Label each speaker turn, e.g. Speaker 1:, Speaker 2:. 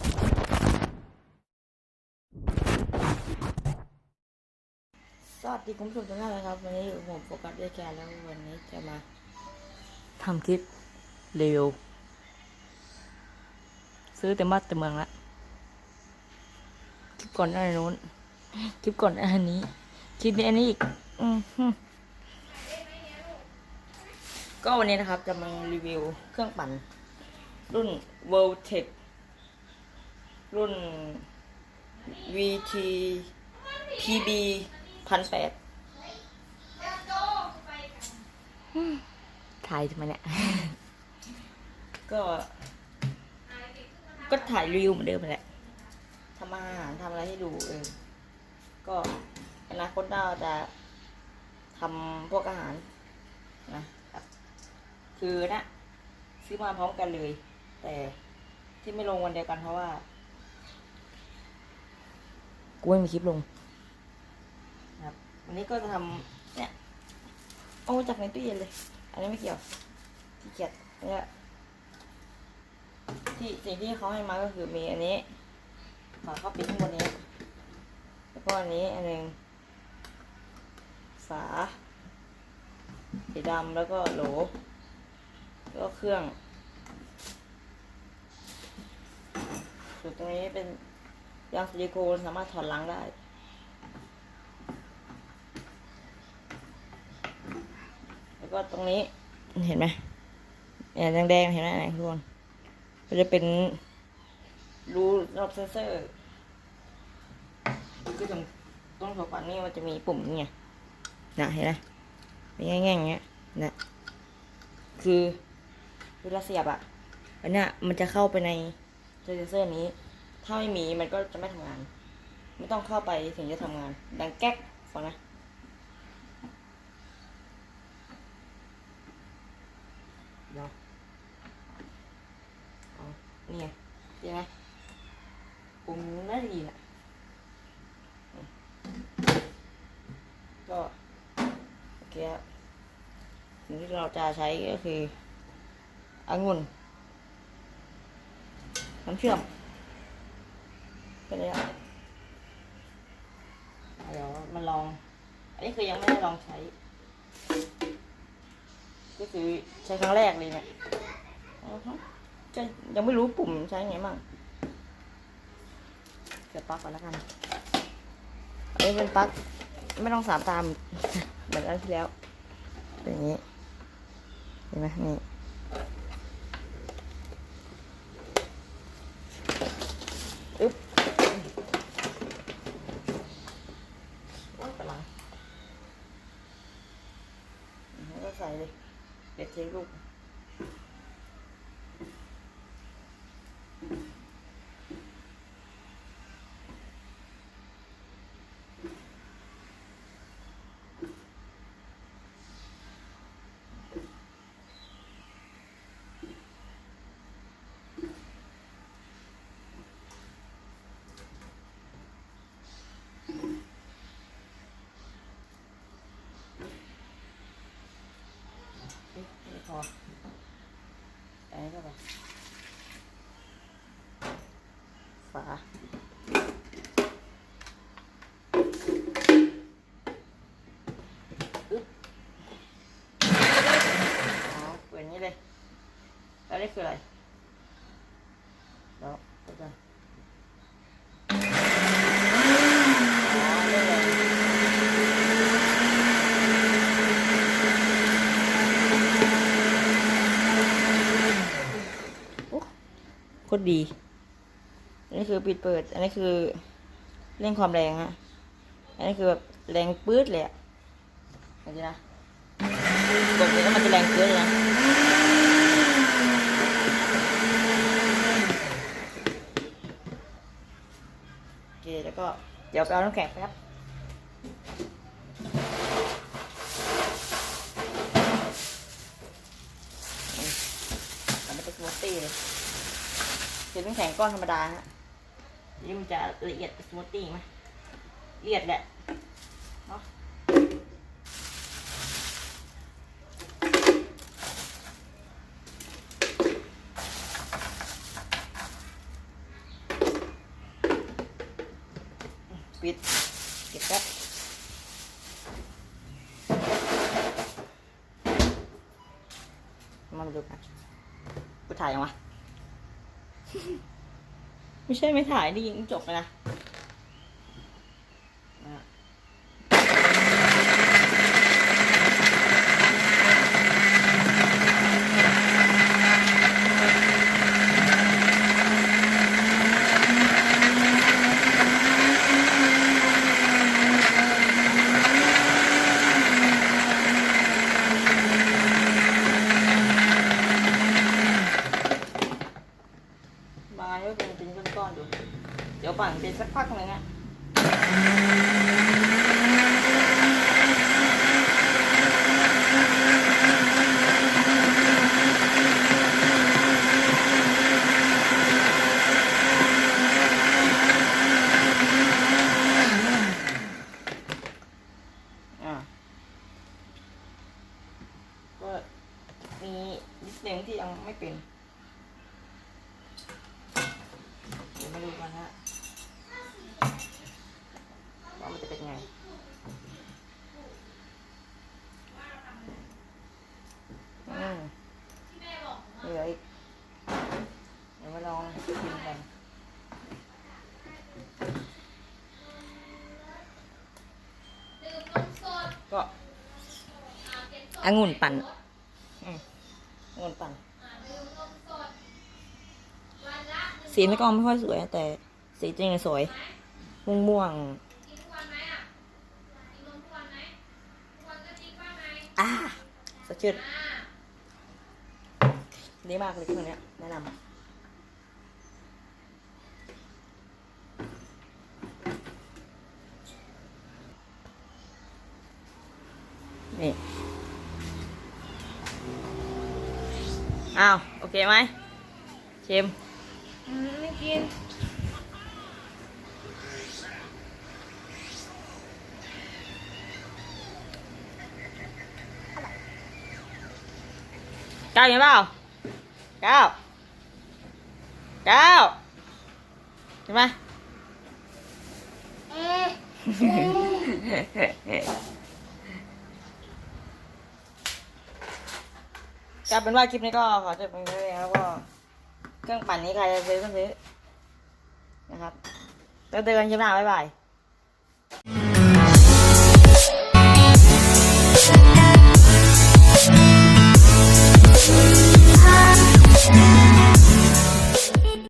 Speaker 1: สวัสดีคุณผู้ชมทุกท่านนะครับ วันนี้อยู่กับผมโฟกัสด้วยแกแล้ววันนี้จะมาทำคลิปเรีวิวซื้อเต็มบ้านเต็มเมืองละคลิปก่อนหน้านู้นคลิปก่อนหน้านี้คลิปนี้อันนี้อีกอืก็วันนี้นะครับจะมารีวิวเครื่องปั่นรุ่น World Tech รุ่น VT PB พันแปดถ่ายทำไมเนี่ย ก็ ก็ถ่ายรีวิวเหมือนเดิมนั่นแหละทำอาหารทำอะไรให้ดูเออก็อนาคตเราจะทำพวกอาหารนะครับคือนะ ซื้อมาพร้อมกันเลย แต่ที่ไม่ลงวันเดียวกันเพราะว่า กูไม่มีคลิปลงครับวันนี้ก็จะทำเนี่ยเอาจากในตู้เย็นเลย อันนี้ไม่เกี่ยวที่เกียจเนี่ยที่สิ่งที่เขาให้มาก็คือมีอันนี้ฝาเข้าปิดข้างบนนี้ แล้วก็อันนี้อันหนึ่งฝาสีดำแล้วก็โหลแล้วก็เครื่องส่วนตรงนี้เป็น ยางซิลิโคนสามารถถอดล้างได้แล้วก็ตรงนี้เห็นไหมเนี่ยแดงๆเห็นไหมไหนทุกคนมันจะเป็นรูรอบเซนเซอร์คือตรงตรงหัวปันนี่มันจะมีปุ่มนี่ไงนะเห็นไหมเป็นแง่ๆอย่างเงี้ยนะคือเวลาเสียบอะอันเนี้ยมันจะเข้าไปในเซนเซอร์นี้ ถ้าไม่มีมันก็จะไม่ทำงาน ไม่ต้องเข้าไปถึงจะทำงาน ดังแก๊กฟังนะเดี๋ยวเนี่ไงใช่ไหมปุ่มน่าจะดีแหละก็โอเคครับสิ่งที่เราจะใช้ก็คือองุ่นน้ำเชื่อม เป็นไงครับเดี๋ยวมาลอง อันนี้คือยังไม่ได้ลองใช้ ก็คือใช้ครั้งแรกเลยเนี่ยอือฮึจะยังไม่รู้ปุ่มใช้ไงมั่งเกิดปลั๊กก่อนแล้วกัน อันนี้เป็นปลั๊กไม่ต้องสามตามเหมือนอันที่แล้ว เป็นอย่างนี้ เห็นไหมนี่ อึ๊บโอ้ยกำลังแล้วก็ใส่เลย เด็ดเทลูกนี่ไม่พออันนี้ก็ไป ฝา อ๋อเปิดอย่างนี้เลย แล้วนี่คืออะไรแล้วก็จะอ๋อนี่เลยโคตรดี อันนี้คือปิดเปิด อันนี้คือเร่งความแรงฮะ อันนี้คือแบบแรงปื๊ดเลยอะเห็นไหมนะกดเลยแล้วมันจะแรงปื๊ดเลยนะโอเคแล้วก็เดี๋ยวไปเอาน้ำแข็งแป๊บทำเป็นสมูทตี้เลยคือน้ำแข็งก้อนธรรมดาฮะ นี่มันจะละเอียดสมูทตี้ไหมละเอียดแหละเนาะปิดเก็บแป๊บมาดูกันกูถ่ายยังวะ ไม่ใช่ไม่ถ่ายนี่ยิงจบนะอะ บางอันเป็นเป็นก้อนๆอยู่ เดี๋ยวปั่นเป็นสักพักหนึ่งอะก็มีนิดนึงที่ยังไม่เป็น เดี๋ยวมาดูกันฮะว่ามันจะเป็นไง อืมเหลืออีก เดี๋ยวมาลองชิมกัน ก็ องุ่นปั่นอืมองุ่นปั่น สีในกล้องไม่ค่อยสวย แต่สีจริงอะสวย ม่วงม่วงๆอ่าสดชื่นดีมากเลยเครื่องเนี้ยแนะนำนี่ อ้าวโอเคไหมชิม
Speaker 2: ไม่กิน
Speaker 1: ก้าวเห็นเปล่าก้าวก้าวเห็นไหม
Speaker 2: เอ๊ะ
Speaker 1: กลายเป็นว่าคลิปนี้ก็ขอจบเพียงเท่านี้ครับก็เครื่องปั่นนี้ใครจะซื้อก็ซื้อนะครับแล้วเจอกันคลิปหน้าบ๊ายบาย
Speaker 3: Thank